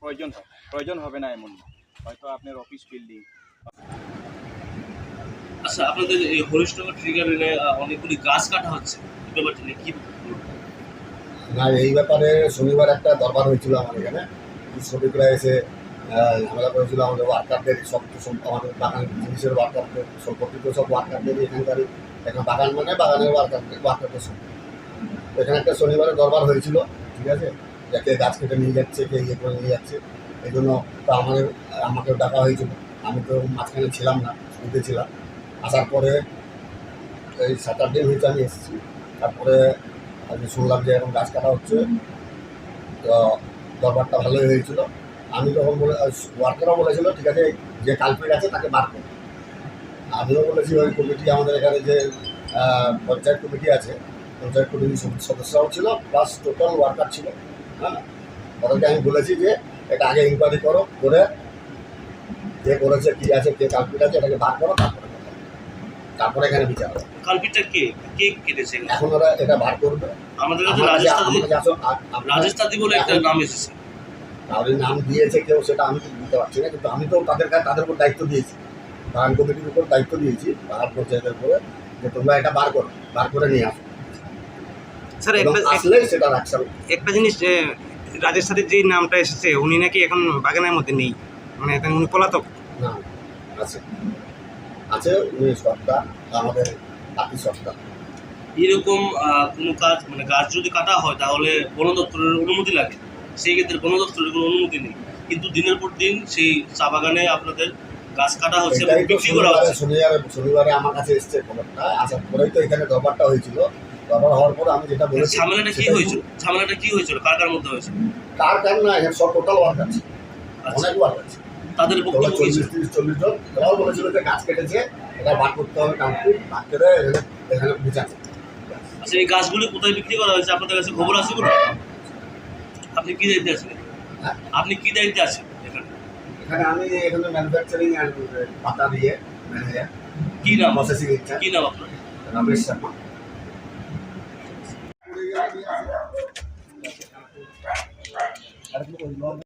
প্রয়োজন হয়। প্রয়োজন হবে না এমন না। হয়তো আপনার অফিস বিল্ডিং আচ্ছা আপনাদের এই হরিশনগর ট্রিগার রেলে অনেকগুলি গাছ কাটা হচ্ছে। ব্যাপারটা নিয়ে কি না এই ব্যাপারে শনিবার একটা দরবার হয়েছিল আমার এখানে। শ্রমিকরা এসে ঝামেলা করেছিল আমাদের ওয়ার্কারদের সব আমাদের বাগান জিনিসের ওয়ার্কারদের সম্পর্কিত সব ওয়ার্কারদের এখানকার এখানে বাগান মানে বাগানের ওয়ার্কারদের ওয়ার্কারদের সব এখানে একটা শনিবারে দরবার হয়েছিল ঠিক আছে? যে কে গাছ কেটে নিয়ে যাচ্ছে, কে ইয়ে করে নিয়ে যাচ্ছে এই জন্য তো আমাদের, আমাকেও ডাকা হয়েছিল। আমি তো মাঝখানে ছিলাম না শুনতে ছিলাম। আসার পরে এই সাত আট দিন হয়েছে আমি এসেছি। তারপরে আমি শুনলাম যে এরকম গাছ কাটা হচ্ছে, তো দরবারটা ভালোই হয়েছিল। আমি তখন বলে ওয়ার্কারও বলেছিল, ঠিক আছে, যে কালপিট আছে তাকে বার করো। আমিও বলেছি, ওই কমিটি আমাদের এখানে যে পঞ্চায়েত কমিটি আছে, পঞ্চায়েত কমিটির সদস্যরাও ছিল প্লাস টোটাল ওয়ার্কার ছিল। হ্যাঁ? তাদেরকে আমি বলেছি যে এটা আগে ইনকোয়ারি করো করে যে করেছে কী আছে কে কালপিট আছে এটাকে বার করো তারপরে তারপরে এখানে বিচার হবে। কালপিটটা কে? কে কেটেছে এখন? ওরা এটা বার করবে। আমাদের কাছে তাদি বলে একটা নাম এসেছে। তাহলে নাম দিয়েছে কেউ সেটা আমি দিতে পারছি না কিন্তু আমি তো তাদের কাছে তাদের উপর দায়িত্ব দিয়েছি। বাগান কমিটির উপর দায়িত্ব দিয়েছি পাহাড় পঞ্চায়েতের উপরে যে তোমরা এটা বার করো বার করে নিয়ে আসো। স্যার একটা জিনিস এ, রাজেশ সাথে যে নামটা এসেছে উনি নাকি এখন বাগানের মধ্যে নেই। মানে এখন উনি পলাতক। না আছে। আছে উনি সত্তা আমাদের বাকি সত্তা। এরকম কোনো কাজ মানে গাছ যদি কাটা হয় তাহলে বন দপ্তরের অনুমতি লাগে। সেই ক্ষেত্রে বন দপ্তরের কোনো অনুমতি নেই। কিন্তু দিনের পর দিন সেই চা বাগানে আপনাদের গাছ কাটা হচ্ছে বিক্রি করা শনিবারে হচ্ছে। শনিবারে শনিবারে আমার কাছে এসছে খবরটা। আসার পরেই তো এখানে দরবারটা হয়েছিল। দরবার হওয়ার পরে আমি যেটা বলেছি ঝামেলাটা কি হয়েছিল? ঝামেলাটা কি হয়েছিল? কার কার মধ্যে হয়েছিল? কার কার না এখানে সব টোটাল ওয়ার্ক আছে অনেক ওয়ার্ক আছে তাদের বক্তব্য কি ছিল? তিরিশ চল্লিশ জন। তারাও বলেছিল যে গাছ কেটেছে এটা বার করতে হবে কাউন্সিল বার করে এখানে বিচার আচ্ছা এই গাছগুলি কোথায় বিক্রি করা হয়েছে? আপনাদের কাছে খবর আছে কোনো আপনি কি দায়িত্বে আছেন? হ্যাঁ? আপনি কি দায়িত্বে আছেন এখানে? এখানে আমি এখানে ম্যানুফ্যাকচারিং অ্যান্ড পাতা দিয়ে ম্যানেজার। কি নাম? প্রসেসিং ইনচার্জ কি নাম আপনার? রমেশ শর্মা। நடந்து கொஞ்சம்